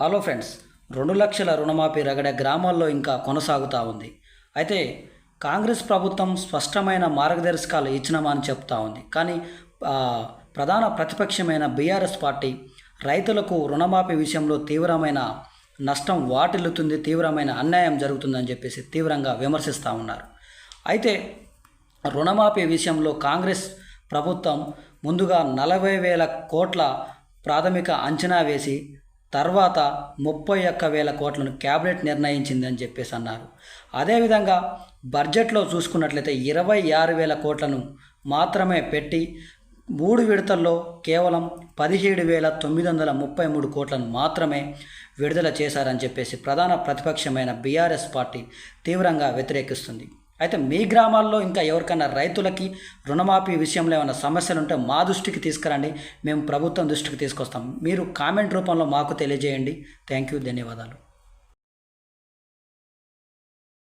Hello friends రెండు లక్షల రుణమాఫీ రగడ గ్రామాల్లో ఇంకా కొనసాగుతూ ఉంది. అయితే కాంగ్రెస్ ప్రభుత్వం స్పష్టమైన మార్గదర్శకాలు ఇచ్చినామని చెప్తా ఉంది. కానీ ప్రధాన ప్రతిపక్షమైన బీఆర్ఎస్ పార్టీ రైతులకు రుణమాఫీ విషయంలో తీవ్రమైన నష్టం వాటిల్లుతుంది తీవ్రమైన అన్యాయం జరుగుతుందని చెప్పేసి తీవ్రంగా విమర్శిస్తూ ఉన్నారు. అయితే రుణమాఫీ విషయంలో కాంగ్రెస్ ప్రభుత్వం ముందుగా నలభై వేల కోట్ల ప్రాథమిక అంచనా వేసి తర్వాత ముప్పై ఒక్క వేల కోట్లను క్యాబినెట్ నిర్ణయించిందని చెప్పేసి అన్నారు. అదేవిధంగా బడ్జెట్లో చూసుకున్నట్లయితే ఇరవై ఆరు వేల కోట్లను మాత్రమే పెట్టి మూడు విడతల్లో కేవలం పదిహేడు వేల తొమ్మిది వందల ముప్పై మూడు కోట్లను మాత్రమే విడుదల చేశారని చెప్పేసి ప్రధాన ప్రతిపక్షమైన బీఆర్ఎస్ పార్టీ తీవ్రంగా వ్యతిరేకిస్తుంది. అయితే మీ గ్రామాల్లో ఇంకా ఎవరికైనా రైతులకి రుణమాఫీ విషయంలో ఏమైనా సమస్యలు ఉంటే మా దృష్టికి తీసుకురండి. మేము ప్రభుత్వం దృష్టికి తీసుకొస్తాం. మీరు కామెంట్ రూపంలో మాకు తెలియజేయండి. Thank you. ధన్యవాదాలు.